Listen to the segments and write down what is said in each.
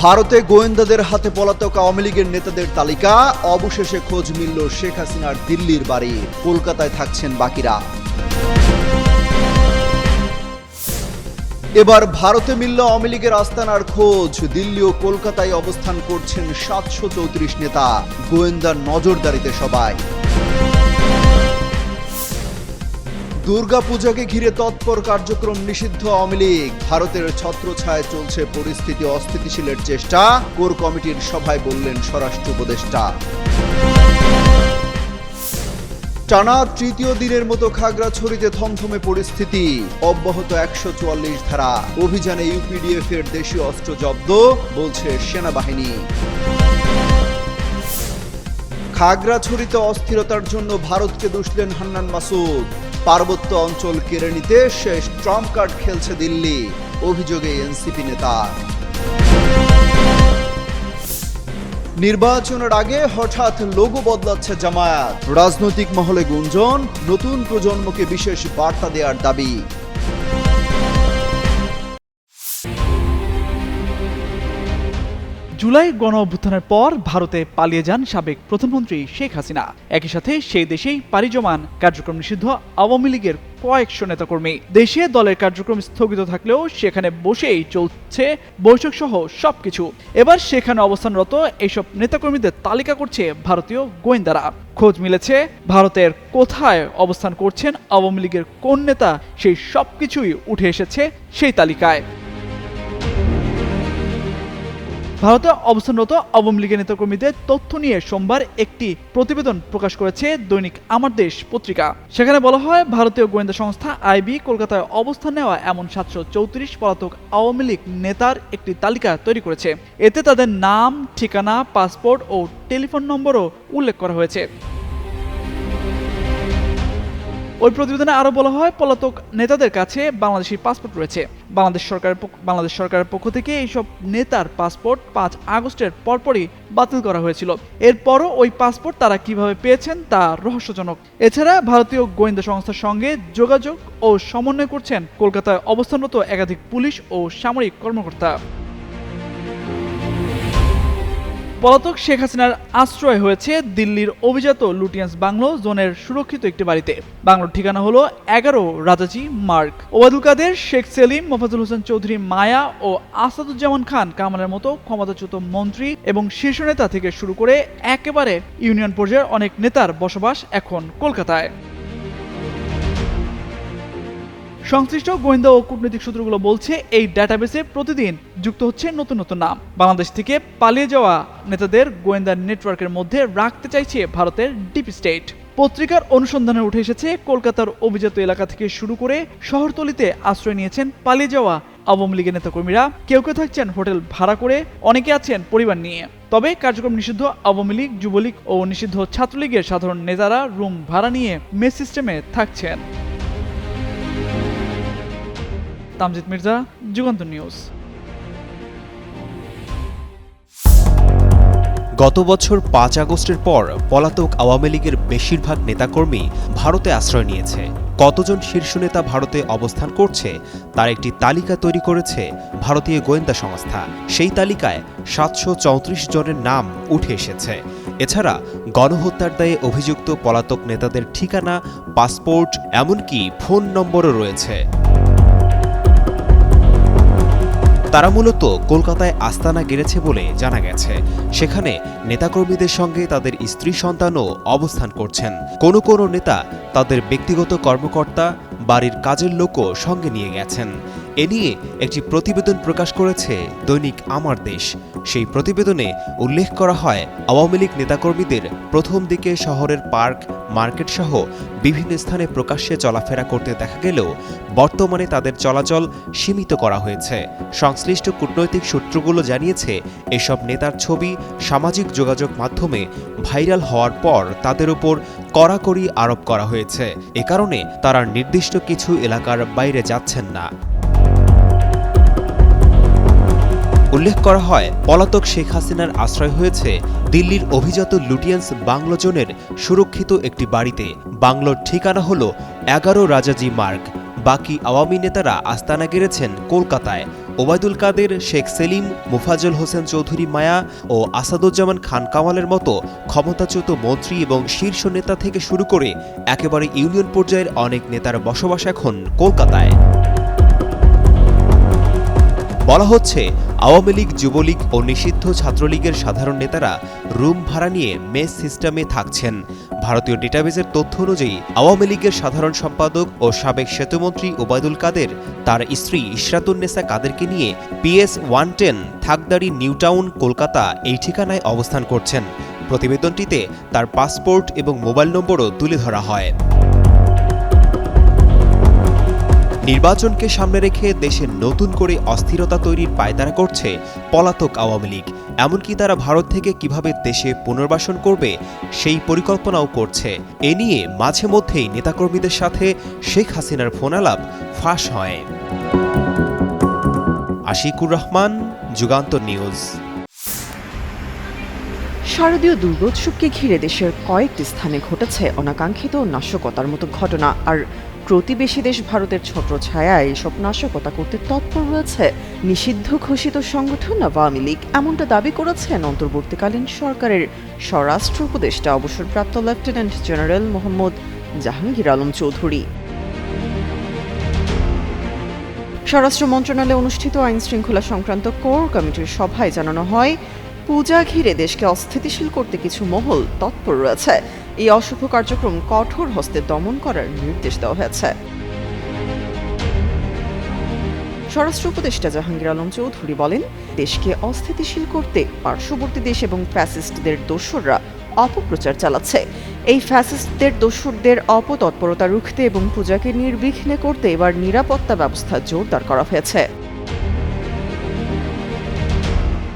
ভারতে গোয়েন্দাদের হাতে পলাতক আওয়ামী লীগের নেতাদের তালিকা। অবশেষে খোঁজ মিলল শেখ হাসিনার দিল্লির বাড়ি। কলকাতায় থাকছেন বাকিরা। এবার ভারতে মিলল আওয়ামী লীগের আস্তানার খোঁজ। দিল্লি ও কলকাতায় অবস্থান করছেন সাতশো চৌত্রিশ নেতা। গোয়েন্দার নজরদারিতে সবাই। দুর্গাপূজাকে ঘিরে তৎপর কার্যক্রম নিষিদ্ধ আওয়ামী লীগ। ভারতের ছত্রছায়ায় চলছে পরিস্থিতি অস্থিতিশীলের চেষ্টা, কোর কমিটির সভায় বললেন স্বরাষ্ট্র উপদেষ্টা। টানা তৃতীয় দিনের মতো খাগড়াছড়িতে থমথমে পরিস্থিতি, অব্যাহত একশো চুয়াল্লিশ ধারা। অভিযানে ইউপিডিএফ এর দেশীয় অস্ত্র জব্দ, বলছে সেনাবাহিনী। খাগড়াছড়িতে অস্থিরতার জন্য ভারতকে দুষলেন হান্নান মাসুদ। পার্বত্য অঞ্চল কেড়ে নিতে শেষ ট্রাম্প কার্ড খেলছে দিল্লি, অভিযোগে এনসিপি নেতা। নির্বাচনের আগে হঠাৎ লোগো বদলাচ্ছে জামায়াত। রাজনৈতিক মহলে গুঞ্জন, নতুন প্রজন্মকে বিশেষ বার্তা দেওয়ার দাবি। জুলাই গণ অভ্যুত্থানের পর ভারতে পালিয়ে যান সাবেক প্রধানমন্ত্রী শেখ হাসিনা। একই সাথে সেই দেশেই পাড়ি জমান কার্যক্রম নিষিদ্ধ আওয়ামী লীগের কয়েকশো নেতাকর্মী। দেশে দলের কার্যক্রম স্থগিত থাকলেও সেখানে বসেই চলছে বৈঠক সহ সবকিছু। এবার সেখানে অবস্থানরত এইসব নেতাকর্মীদের তালিকা করছে ভারতীয় গোয়েন্দারা। খোঁজ মিলেছে ভারতের কোথায় অবস্থান করছেন আওয়ামী লীগের কোন নেতা, সেই সবকিছুই উঠে এসেছে সেই তালিকায়। ভারতে অবস্থানরত আওয়ামী লীগের নেতাকর্মীদের তথ্য নিয়ে সোমবার একটি প্রতিবেদন প্রকাশ করেছে দৈনিক আমার দেশ পত্রিকা। সেখানে বলা হয়, ভারতীয় গোয়েন্দা সংস্থা আইবি কলকাতায় অবস্থান নেওয়া এমন সাতশো চৌত্রিশ পলাতক আওয়ামী লীগ নেতার একটি তালিকা তৈরি করেছে। এতে তাদের নাম, ঠিকানা, পাসপোর্ট ও টেলিফোন নম্বরও উল্লেখ করা হয়েছে। ওই প্রতিবেদনে আরও বলা হয়, পলাতক নেতাদের কাছে বাংলাদেশি পাসপোর্ট রয়েছে। বাংলাদেশ সরকারের বাংলাদেশ সরকারের পক্ষ থেকে এইসব নেতার পাসপোর্ট পাঁচ আগস্টের পরপরই বাতিল করা হয়েছিল। এরপরও ওই পাসপোর্ট তারা কীভাবে পেয়েছেন তা রহস্যজনক। এছাড়া ভারতীয় গোয়েন্দা সংস্থার সঙ্গে যোগাযোগ ও সমন্বয় করছেন কলকাতায় অবস্থানরত একাধিক পুলিশ ও সামরিক কর্মকর্তা। পলাতক শেখ হাসিনার আশ্রয় হয়েছে দিল্লির অভিজাত লুটিয়ান্স বাংলো জোনের সুরক্ষিত একটি বাড়িতে। বাংলোর ঠিকানা হলো এগারো রাজাজি মার্ক। ওবায়দুল কাদের, শেখ সেলিম মোফাজুল হোসেন চৌধুরী মায়া ও আসাদুজ্জামান খান কামালের মতো ক্ষমতাচ্যুত মন্ত্রী এবং শীর্ষ নেতা থেকে শুরু করে একেবারে ইউনিয়ন পর্যায়ের অনেক নেতার বসবাস এখন কলকাতায়। সংশ্লিষ্ট গোয়েন্দা ও কূটনৈতিক সূত্রগুলো বলছে, এই ডাটাবেসে প্রতিদিন যুক্ত হচ্ছে নতুন নতুন নাম। বাংলাদেশ থেকে পালিয়ে যাওয়া নেতাদের গোয়েন্দা নেটওয়ার্কের মধ্যে রাখতে চাইছে ভারতের ডিপ স্টেট। পত্রিকার অনুসন্ধানে উঠে এসেছে, কলকাতার অভিজাত এলাকা থেকে শুরু করে শহরতলিতে আশ্রয় নিয়েছেন পালিয়ে যাওয়া আওয়ামী লীগের নেতাকর্মীরা। কেউ কেউ থাকছেন হোটেল ভাড়া করে, অনেকে আছেন পরিবার নিয়ে। তবে কার্যক্রম নিষিদ্ধ আওয়ামী লীগ, যুবলীগ ও নিষিদ্ধ ছাত্রলীগের সাধারণ নেতারা রুম ভাড়া নিয়ে মেস সিস্টেমে থাকছেন। তামজিদ মির্জা, যুগান্ত নিউজ। গত বছর পাঁচ আগস্টের পর পলাতক আওয়ামী লীগের বেশিরভাগ নেতাকর্মী ভারতে আশ্রয় নিয়েছে। কতজন শীর্ষ নেতা ভারতে অবস্থান করছে, তার একটি তালিকা তৈরি করেছে ভারতীয় গোয়েন্দা সংস্থা। সেই তালিকায় সাতশো চৌত্রিশ জনের নাম উঠে এসেছে। এছাড়া গণহত্যার দায়ে অভিযুক্ত পলাতক নেতাদের ঠিকানা, পাসপোর্ট, এমনকি ফোন নম্বরও রয়েছে। তারা মূলত কলকাতায় আস্তানা গেড়েছে বলে জানা গেছে। সেখানে নেতাকর্মীদের সঙ্গে তাদের স্ত্রী সন্তানও অবস্থান করছেন। কোনো কোনো নেতা তাদের ব্যক্তিগত কর্মকর্তা, বাড়ির কাজের লোকও সঙ্গে নিয়ে গেছেন। এ নিয়ে একটি প্রতিবেদন প্রকাশ করেছে দৈনিক আমার দেশ। সেই প্রতিবেদনে উল্লেখ করা হয়, আওয়ামী লীগ নেতাকর্মীদের প্রথম দিকে শহরের পার্ক মার্কেট সহ বিভিন্ন স্থানে প্রকাশ্যে চলাফেরা করতে দেখা গেলেও বর্তমানে তাদের চলাচল সীমিত করা হয়েছে। সংশ্লিষ্ট কূটনৈতিক সূত্রগুলো জানিয়েছে, এসব নেতার ছবি সামাজিক যোগাযোগ মাধ্যমে ভাইরাল হওয়ার পর তাদের উপর কড়াকড়ি আরোপ করা হয়েছে। এ কারণে তারা নির্দিষ্ট কিছু এলাকার বাইরে যাচ্ছেন না। উল্লেখ করা হয়, পলাতক শেখ হাসিনার আশ্রয় হয়েছে দিল্লির অভিজাত লুটিয়ান্স বাংলো জোনের সুরক্ষিত একটি বাড়িতে। বাংলোর ঠিকানা হল এগারো রাজাজি মার্গ। বাকি আওয়ামী নেতারা আস্তানা গেড়েছেন কলকাতায়। ওবায়দুল কাদের, শেখ সেলিম, মুফাজল হোসেন চৌধুরী মায়া ও আসাদুজ্জামান খান কামালের মতো ক্ষমতাচ্যুত মন্ত্রী এবং শীর্ষ নেতা থেকে শুরু করে একেবারে ইউনিয়ন পর্যায়ের অনেক নেতার বসবাস এখন কলকাতায়। বলা হচ্ছে, আওয়ামী লীগ, যুবলীগ ও নিষিদ্ধ ছাত্রলীগের সাধারণ নেতারা রুম ভাড়া নিয়ে মেস সিস্টেমে থাকছেন। ভারতীয় ডেটাবেজের তথ্য অনুযায়ী, আওয়ামী লীগের সাধারণ সম্পাদক ও সাবেক সেতুমন্ত্রী ওবায়দুল কাদের, তার স্ত্রী ইশরাতুন্নেসা কাদেরকে নিয়ে PS one ten Thakdari New Town Kolkata এই ঠিকানায় অবস্থান করছেন। প্রতিবেদনটিতে তার পাসপোর্ট এবং মোবাইল নম্বরও তুলে ধরা হয়। নির্বাচনকে সামনে রেখে দেশে নতুন করে অস্থিরতা তৈরির পায়তারা করছে পলাতক আওয়ামী লীগ। এমনকি তারা ভারত থেকে কীভাবে দেশে পুনর্বাসন করবে, সেই পরিকল্পনাও করছে। এ নিয়ে মাঝে মধ্যেই নেতাকর্মীদের সাথে শেখ হাসিনার ফোনালাপ ফাঁস হয়। আশিকুর রহমান, যুগান্তর নিউজ। শারদীয় দুর্গোৎসবকে ঘিরে দেশের কয়েকটি স্থানে ঘটেছে অনাকাঙ্ক্ষিত নাশকতার মতো ঘটনা। আর প্রতিবেশী দেশ ভারতের ছত্র ছায়ায় এসব নাশকতা করতে তৎপর রয়েছে নিষিদ্ধ ঘোষিত সংগঠন আওয়ামী লীগ। এমনটা দাবি করেছেন অন্তর্বর্তীকালীন সরকারের স্বরাষ্ট্র উপদেষ্টা, অবসরপ্রাপ্ত লেফটেন্যান্ট জেনারেল মোহাম্মদ জাহাঙ্গীর আলম চৌধুরী। স্বরাষ্ট্র মন্ত্রণালয়ে অনুষ্ঠিত আইন শৃঙ্খলা সংক্রান্ত কোর কমিটির সভায় জানানো হয় পূজা ঘিরে দেশকে অস্থিতিশীল করতে কিছু মহল তৎপর রয়েছে। এই অশুভ কার্যক্রম কঠোর হস্তে দমন করার নির্দেশ দেওয়া হয়েছে। স্বরাষ্ট্র উপদেষ্টা জাহাঙ্গীর আলম চৌধুরী বলেন, দেশকে অস্থিতিশীল করতে পার্শ্ববর্তী দেশ এবং ফ্যাসিস্টদের দোসররা অপপ্রচার চালাচ্ছে। এই ফ্যাসিস্টদের দোসরদের অপতৎপরতা রুখতে এবং পূজাকে নির্বিঘ্নে করতে এবার নিরাপত্তা ব্যবস্থা জোরদার করা হয়েছে।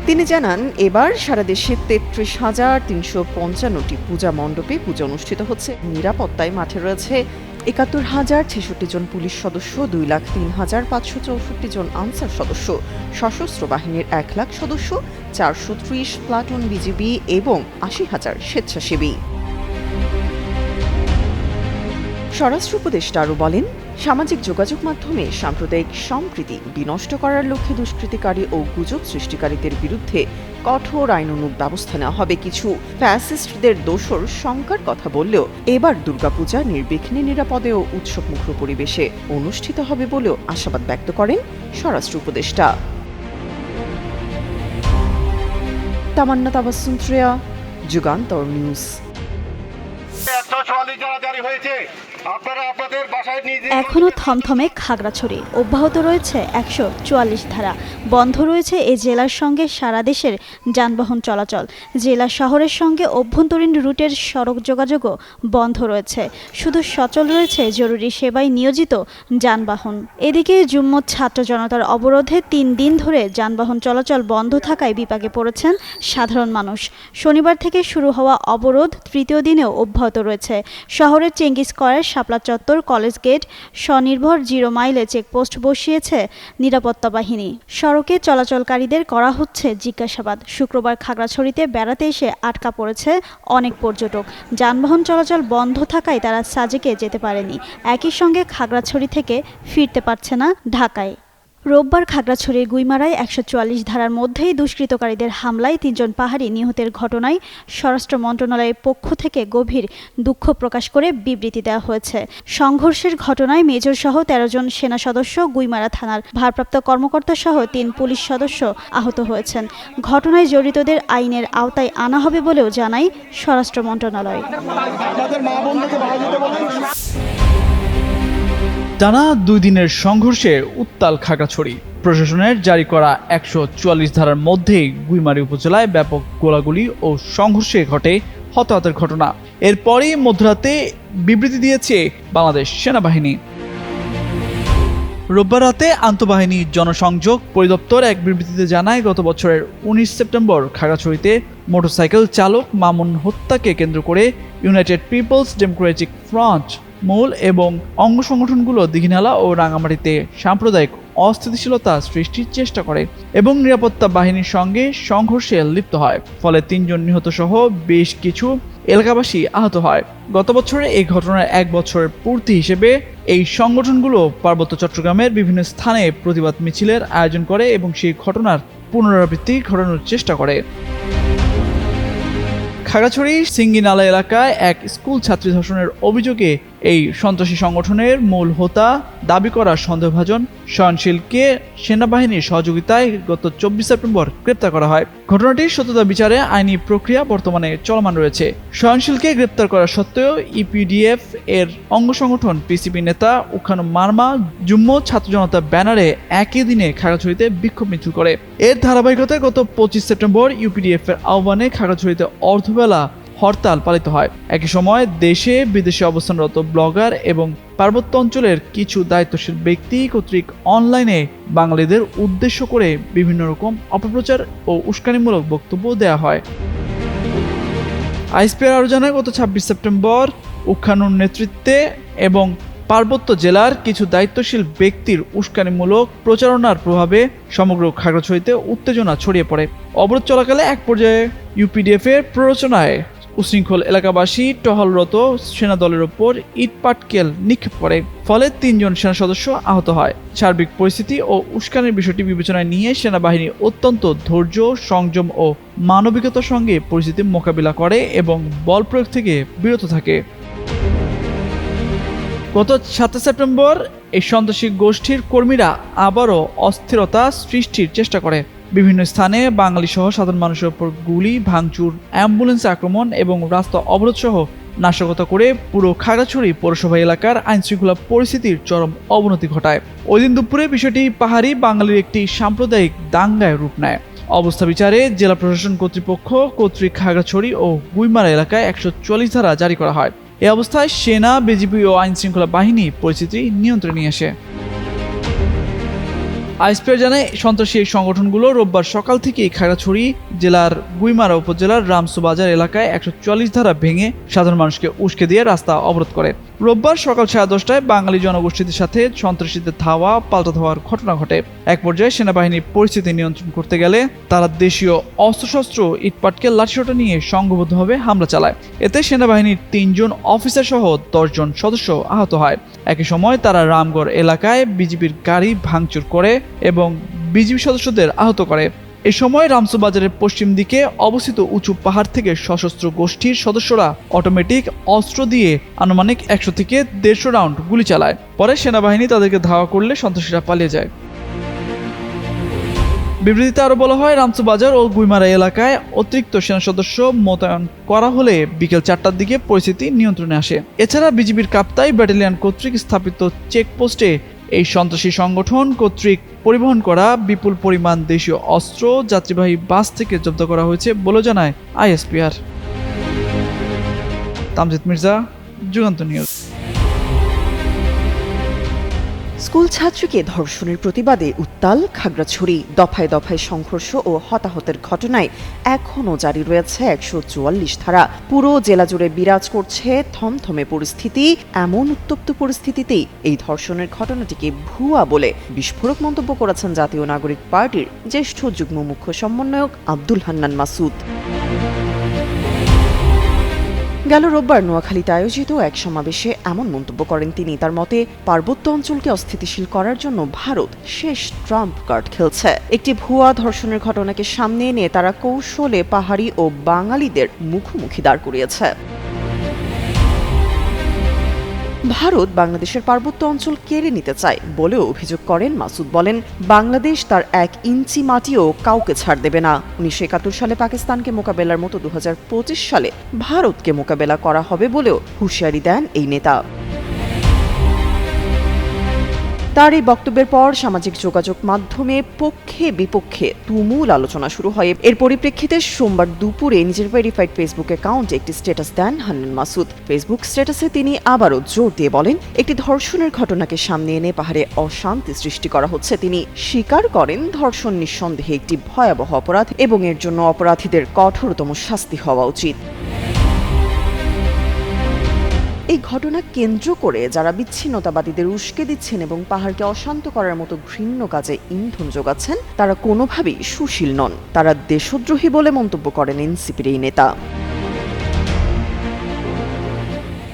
তিনি জানান, এবার সারা দেশে তেত্রিশ হাজার তিনশো পঞ্চান্নটি পূজা মণ্ডপে পূজা অনুষ্ঠিত হচ্ছে। নিরাপত্তায় মাঠে রয়েছে একাত্তর হাজার ছেষট্টি জন পুলিশ সদস্য, দুই লাখ তিন হাজার পাঁচশো চৌষট্টি জন আনসার সদস্য, সশস্ত্র বাহিনীর এক লাখ সদস্য, চারশো ত্রিশ প্লাটুন বিজিবি এবং আশি হাজার স্বেচ্ছাসেবী। স্বরাষ্ট্র উপদেষ্টা আরও বলেন সামাজিক যোগাযোগ মাধ্যমে সাম্প্রদায়িক সম্প্রীতি বিনষ্ট করার লক্ষ্যে দুষ্কৃতিকারী ও গুজব সৃষ্টিকারীদের বিরুদ্ধে কঠোর আইনানুগ ব্যবস্থা নেওয়া হবে। কিছু ফ্যাসিস্টদের দোষর শঙ্কার কথা বললেও এবার দুর্গাপূজা নির্বিঘ্নে নিরাপদে ও উৎসবমুখর পরিবেশে অনুষ্ঠিত হবে বলেও আশাবাদ ব্যক্ত করেন স্বরাষ্ট্র উপদেষ্টা। তামান্না তাবাসুম যুগান্তর নিউজ। হয়েছে। এখনও থমথমে খাগড়াছড়ি। অব্যাহত রয়েছে একশো চুয়াল্লিশ ধারা। বন্ধ রয়েছে এই জেলার সঙ্গে সারা দেশের যানবাহন চলাচল। জেলা শহরের সঙ্গে অভ্যন্তরীণ রুটের সড়ক যোগাযোগও বন্ধ রয়েছে। শুধু সচল রয়েছে জরুরি সেবায় নিয়োজিত যানবাহন। এদিকে জুম্মত ছাত্র জনতার অবরোধে তিন দিন ধরে যানবাহন চলাচল বন্ধ থাকায় বিপাকে পড়েছেন সাধারণ মানুষ। শনিবার থেকে শুরু হওয়া অবরোধ তৃতীয় দিনেও অব্যাহত রয়েছে। শহরের চেঙ্গিস স্কয়ার শাপলা চত্বর কলেজ গেট স্বনির্ভর জিরো মাইলে চেকপোস্ট বসিয়েছে নিরাপত্তা বাহিনী। সড়কে চলাচলকারীদের করা হচ্ছে জিজ্ঞাসাবাদ। শুক্রবার খাগড়াছড়িতে বেড়াতে এসে আটকা পড়েছে অনেক পর্যটক। যানবাহন চলাচল বন্ধ থাকায় তারা সাজেকে যেতে পারেনি। একই সঙ্গে খাগড়াছড়ি থেকে ফিরতে পারছে না ঢাকায়। রোববার খাগড়াছড়ির গুইমারায় একশো চুয়াল্লিশ ধারার মধ্যেই দুষ্কৃতকারীদের হামলায় তিনজন পাহাড়ি নিহতের ঘটনায় স্বরাষ্ট্র মন্ত্রণালয়ের পক্ষ থেকে গভীর দুঃখ প্রকাশ করে বিবৃতি দেওয়া হয়েছে। সংঘর্ষের ঘটনায় মেজর সহ তেরো জন সেনা সদস্য গুইমারা থানার ভারপ্রাপ্ত কর্মকর্তা সহ তিন পুলিশ সদস্য আহত হয়েছেন। ঘটনায় জড়িতদের আইনের আওতায় আনা হবে বলেও জানায় স্বরাষ্ট্র মন্ত্রণালয়। টানা দুই দিনের সংঘর্ষে উত্তাল খাগড়াছড়ি। প্রশাসনের জারি করা একশো চুয়াল্লিশ ধারার মধ্যেই গুইমারি উপজেলায় ব্যাপক গোলাগুলি ও সংঘর্ষে ঘটে হতাহতের ঘটনা। এরপরই মধ্যরাতে বিবৃতি দিয়েছে বাংলাদেশ সেনাবাহিনী। রোববার রাতে আন্তঃবাহিনী জনসংযোগ পরিদপ্তর এক বিবৃতিতে জানায়, গত বছরের উনিশ সেপ্টেম্বর খাগড়াছড়িতে মোটরসাইকেল চালক মামুন হত্যাকে কেন্দ্র করে ইউনাইটেড পিপলস ডেমোক্রেটিক ফ্রন্ট মূল এবং অঙ্গ সংগঠনগুলো দিঘিনালা ও রাঙামাটিতে সাম্প্রদায়িক অস্থিতিশীলতা সৃষ্টির চেষ্টা করে এবং নিরাপত্তা বাহিনীর সঙ্গে সংঘর্ষে লিপ্ত হয়। ফলে তিনজন নিহত সহ বেশ কিছু এলাকাবাসী আহত হয়। গত বছরে এই ঘটনার এক বছরের পূর্তি হিসেবে এই সংগঠনগুলো পার্বত্য চট্টগ্রামের বিভিন্ন স্থানে প্রতিবাদ মিছিলের আয়োজন করে এবং সেই ঘটনার পুনরাবৃত্তি ঘটানোর চেষ্টা করে। খাগড়াছড়ি সিঙ্গিনালা এলাকায় এক স্কুল ছাত্রী ধর্ষণের অভিযোগে এই সন্ত্রাসী সংগঠনের মূল হোতা দাবি করা সন্দেহভাজন সয়নশীলকে সেনাবাহিনীর সহযোগিতায় গত চব্বিশ সেপ্টেম্বর গ্রেপ্তার করা হয়। ঘটনাটির সত্যতা বিচারে আইনি প্রক্রিয়া বর্তমানে চলমান রয়েছে। সয়নশীলকে গ্রেপ্তার করা সত্ত্বেও ইপিডিএফ এর অঙ্গ সংগঠন পিসিপি নেতা উখানু মার্মা জুম্ম ছাত্র জনতা ব্যানারে একই দিনে খাগড়াছড়িতে বিক্ষোভ মিছিল করে। এর ধারাবাহিকতায় গত পঁচিশ সেপ্টেম্বর ইউপিডিএফ এর আহ্বানে খাগড়াছড়িতে অর্ধবেলা হরতাল পালিত হয়। একই সময় দেশে বিদেশে অবস্থানরত ব্লগার এবং পার্বত্য অঞ্চলের কিছু দায়িত্বশীল ব্যক্তি কর্তৃক অনলাইনে বাঙালিদের উদ্দেশ্য করে বিভিন্ন রকম অপপ্রচার ও উস্কানিমূলক বক্তব্য দেওয়া হয়। আইসপিআর আরও জানায়, গত ছাব্বিশ সেপ্টেম্বর উখানুর নেতৃত্বে এবং পার্বত্য জেলার কিছু দায়িত্বশীল ব্যক্তির উস্কানিমূলক প্রচারণার প্রভাবে সমগ্র খাগড়াছড়িতে উত্তেজনা ছড়িয়ে পড়ে। অবরোধ চলাকালে এক পর্যায়ে ইউপিডিএফ এর প্ররোচনায় উশৃঙ্খল এলাকাবাসী টহলরত সেনা দলের ওপর ইটপাটকেল নিক্ষেপ করে। ফলে তিনজন সেনা সদস্য আহত হয়। সার্বিক পরিস্থিতি ও উস্কানের বিষয়টি বিবেচনায় নিয়ে সেনাবাহিনী অত্যন্ত ধৈর্য, সংযম ও মানবিকতার সঙ্গে পরিস্থিতি মোকাবিলা করে এবং বল প্রয়োগ থেকে বিরত থাকে। গত সাতাশ সেপ্টেম্বর এই সন্ত্রাসী গোষ্ঠীর কর্মীরা আবারও অস্থিরতা সৃষ্টির চেষ্টা করে। বিভিন্ন স্থানে বাঙালি সহ সাধারণ মানুষের উপর গুলি, ভাঙচুর, অ্যাম্বুলেন্স আক্রমণ এবং রাস্তা অবরোধ সহ নাশকতা করে পুরো খাগড়াছড়ি পৌরসভা এলাকার আইনশৃঙ্খলা পরিস্থিতির চরম অবনতি ঘটায়। ওই দিন দুপুরে বিষয়টি পাহাড়ি বাঙালির একটি সাম্প্রদায়িক দাঙ্গায় রূপ নেয়। অবস্থা বিচারে জেলা প্রশাসন কর্তৃপক্ষ কর্তৃক খাগড়াছড়ি ও গুইমারা এলাকায় একশো চল্লিশ ধারা জারি করা হয়। এ অবস্থায় সেনা, বিজিবি ও আইনশৃঙ্খলা বাহিনী পরিস্থিতি নিয়ন্ত্রণে নিয়ে আসে। আইসপিআর জানায়, সন্ত্রাসী এই সংগঠনগুলো রোববার সকাল থেকেই খাগড়াছড়ি জেলার গুইমারা উপজেলার রামসু বাজার এলাকায় একশো চুয়াল্লিশ ধারা ভেঙে সাধারণ মানুষকে উস্কে দিয়ে রাস্তা অবরোধ করে। রোববার সকাল সাড়ে দশটায় বাঙালি জনগোষ্ঠীদের সাথে সন্ত্রাসীদের ধাওয়া, পাল্টা ধাওয়ার ঘটনা ঘটে। এক পর্যায়ে সেনাবাহিনী পরিস্থিতি নিয়ন্ত্রণ করতে গেলে তারা দেশীয় অস্ত্রশস্ত্র ইটপাটকে লাঠিসোটা নিয়ে সংঘবদ্ধভাবে হামলা চালায়। এতে সেনাবাহিনীর তিনজন অফিসার সহ দশজন সদস্য আহত হয়। একই সময় তারা রামগড় এলাকায় বিজেপির গাড়ি ভাঙচুর করে এবং বিজিবি সদস্যদের আহত করে। এ সময় রামসু বাজারের পশ্চিম দিকে অবস্থিত উঁচু পাহাড় থেকে সশস্ত্র গোষ্ঠীর সদস্যরা অটোমেটিক অস্ত্র দিয়ে আনুমানিক একশো থেকে দেড়শো রাউন্ড গুলি চালায়। পরে সেনাবাহিনী তাদেরকে ধাওয়া করলে সন্ত্রাসীরা পালিয়ে যায়। বিবৃতিতে আরও বলা হয় রামসু বাজার ও গুইমারা এলাকায় অতিরিক্ত সেনা সদস্য মোতায়েন করা হলে বিকেল চারটার দিকে পরিস্থিতি নিয়ন্ত্রণে আসে। এছাড়া বিজিবির কাপ্তাই ব্যাটালিয়ন কর্তৃক স্থাপিত চেকপোস্টে এই সন্ত্রাসী সংগঠন কর্তৃক পরিবহন করা বিপুল পরিমাণ দেশীয় অস্ত্র যাত্রীবাহী বাস থেকে জব্দ করা হয়েছে বলে জানায় ISPR. Tamjid Mirza, Jugantor news. School ছাত্রীকে ধর্ষণের প্রতিবাদে উত্তাল খাগড়াছড়ি। দফায় দফায় সংঘর্ষ ও হতাহতের ঘটনায় এখনও জারি রয়েছে একশো চুয়াল্লিশ ধারা। পুরো জেলা জুড়ে বিরাজ করছে থমথমে পরিস্থিতি। এমন উত্তপ্ত পরিস্থিতিতেই এই ধর্ষণের ঘটনাটিকে ভুয়া বলে বিস্ফোরক মন্তব্য করেছেন জাতীয় নাগরিক পার্টির জ্যেষ্ঠ যুগ্ম মুখ্য সমন্বয়ক আব্দুল হান্নান মাসুদ। গেল রোববার নোয়াখালীতে আয়োজিত এক সমাবেশে এমন মন্তব্য করেন তিনি। তার মতে, পার্বত্য অঞ্চলকে অস্থিতিশীল করার জন্য ভারত শেষ ট্রাম্প কার্ড খেলছে। একটি ভুয়া ধর্ষণের ঘটনাকে সামনে এনে তারা কৌশলে পাহাড়ি ও বাঙালিদের মুখোমুখি দাঁড় করিয়েছে। ভারত বাংলাদেশের পার্বত্য অঞ্চল কেড়ে নিতে চায় বলেও অভিযোগ করেন মাসুদ। বলেন, বাংলাদেশ তার এক ইঞ্চি মাটিও কাউকে ছাড় দেবে না। উনিশশো একাত্তর সালে পাকিস্তানকে মোকাবেলার মতো দু হাজার পঁচিশ সালে ভারতকে মোকাবেলা করা হবে বলেও হুঁশিয়ারি দেন এই নেতা। তার এই বক্তব্যের পর সামাজিক যোগাযোগ মাধ্যমে পক্ষে বিপক্ষে তুমুল আলোচনা শুরু হয়। এর পরিপ্রেক্ষিতে সোমবার দুপুরে নিজের ভেরিফাইড ফেসবুক অ্যাকাউন্টে একটি স্ট্যাটাস দেন হান্নান মাসুদ। ফেসবুক স্ট্যাটাসে তিনি আবারও জোর দিয়ে বলেন, একটি ধর্ষণের ঘটনাকে সামনে এনে পাহাড়ে অশান্তি সৃষ্টি করা হচ্ছে। তিনি স্বীকার করেন, ধর্ষণ নিঃসন্দেহে একটি ভয়াবহ অপরাধ এবং এর জন্য অপরাধীদের কঠোরতম শাস্তি হওয়া উচিত। এই ঘটনা কেন্দ্র করে যারা বিচ্ছিন্নতাবাদীদের উস্কে দিচ্ছেন এবং পাহাড়কে অশান্ত করার মতো ঘৃণ্য কাজে ইন্ধন যোগাচ্ছেন, তারা কোনোভাবেই সুশীল নন। তারা দেশদ্রোহী বলে মন্তব্য করেন এনসিপির এই নেতা।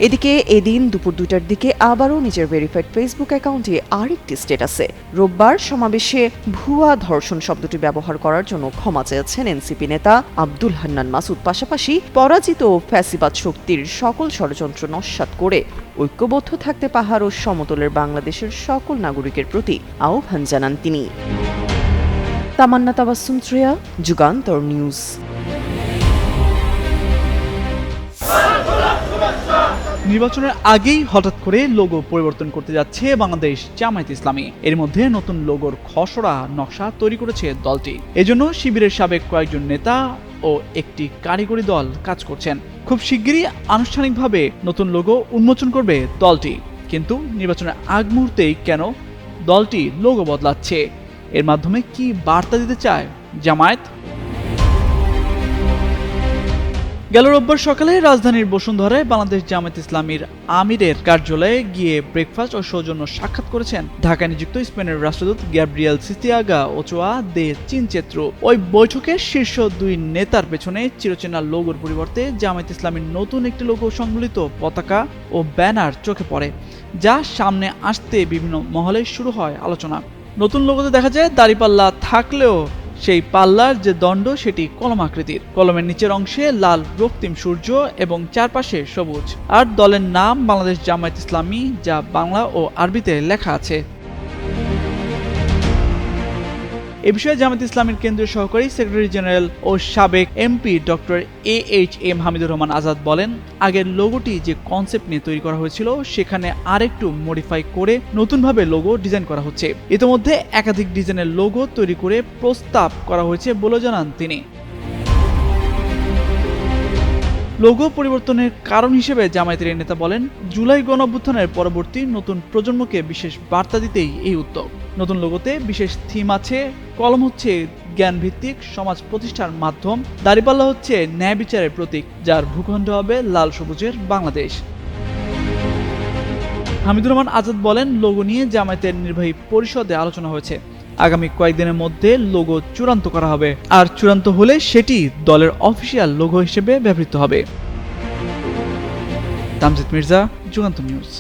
এদিকে এদিন দুপুর দুটার দিকে আবারও নিজের ভেরিফাইড ফেসবুক অ্যাকাউন্টে আরেকটি স্ট্যাটাসে রোববার সমাবেশে ভুয়া ধর্ষণ শব্দটি ব্যবহার করার জন্য ক্ষমা চেয়েছেন এনসিপি নেতা আব্দুল হান্নান মাসুদ। পাশাপাশি পরাজিত ফ্যাসিবাদ শক্তির সকল ষড়যন্ত্র নস্যাৎ করে ঐক্যবদ্ধ থাকতে পাহাড় ও সমতলের বাংলাদেশের সকল নাগরিকের প্রতি আহ্বান জানান তিনি। তামান্না তাবাসুম শ্রেয়া, যুগান্তর নিউজ। নির্বাচনের আগেই হঠাৎ করে লোগো পরিবর্তন করতে যাচ্ছে বাংলাদেশ জামায়াত ইসলামী। এর মধ্যে নতুন লোগোর খসড়া নকশা তৈরি করেছে দলটি। এজন্য শিবিরের সাবেক কয়েকজন নেতা ও একটি কারিগরি দল কাজ করছেন। খুব শিগগিরই আনুষ্ঠানিকভাবে নতুন লোগো উন্মোচন করবে দলটি। কিন্তু নির্বাচনের আগ মুহূর্তেই কেন দলটি লোগো বদলাচ্ছে? এর মাধ্যমে কি বার্তা দিতে চায় জামায়াত? গেল রোববার সকালে রাজধানীর বসুন্ধরায় বাংলাদেশ জামায়াত ইসলামীর আমিরের কার্যালয়ে গিয়ে ব্রেকফাস্ট ও সৌজন্য সাক্ষাৎ করেছেন ঢাকায় নিযুক্ত স্পেনের রাষ্ট্রদূত Gabriel Sistiaga Ochoa de Chinchetru. ওই বৈঠকে শীর্ষ দুই নেতার পেছনে চিরচেনা লোগোর পরিবর্তে জামায়াত ইসলামীর নতুন একটি লোগো সংবলিত পতাকা ও ব্যানার চোখে পড়ে, যা সামনে আসতে বিভিন্ন মহলে শুরু হয় আলোচনা। নতুন লোগোতে দেখা যায়, দাড়িপাল্লা থাকলেও সেই পাল্লার যে দণ্ড, সেটি কলম আকৃতির। কলমের নিচের অংশে লাল রক্তিম সূর্য এবং চারপাশে সবুজ। আর দলের নাম বাংলাদেশ জামায়াত ইসলামী, যা বাংলা ও আরবিতে লেখা আছে। এ বিষয়ে জামাত ইসলামের কেন্দ্রীয় সহকারী সেক্রেটারি জেনারেল ও সাবেক MP doctor A H M Hamidur Rahman Azad বলেন, আগের লোগোটি যে কনসেপ্ট নিয়ে তৈরি করা হয়েছিল, সেখানে আরেকটু মডিফাই করে নতুনভাবে লোগো ডিজাইন করা হচ্ছে। ইতিমধ্যে একাধিক ডিজাইনের লোগো তৈরি করে প্রস্তাব করা হয়েছে বলে জানান তিনি। লোগো পরিবর্তনের কারণ হিসেবে জামায়াতের নেতা বলেন, জুলাই গণঅভ্যুত্থানের পরবর্তী নতুন প্রজন্মকে বিশেষ বার্তা দিতেই এই উদ্যোগ। নতুন লোগোতে বিশেষ থিম আছে, কলম হচ্ছে জ্ঞান ভিত্তিক সমাজ প্রতিষ্ঠার মাধ্যম, দাড়িপাল্লা হচ্ছে ন্যায় বিচারের প্রতীক, যার ভূখণ্ড হবে লাল সবুজের বাংলাদেশ। হামিদুর রহমান আজাদ বলেন, লোগো নিয়ে জামায়াতের নির্বাহী পরিষদে আলোচনা হয়েছে। আগামী কয়েকদিনের মধ্যে লোগো চূড়ান্ত করা হবে। আর চূড়ান্ত হলে সেটি দলের অফিসিয়াল লোগো হিসেবে ব্যবহৃত হবে। তামজিদ মির্জা, যুগান্ত নিউজ।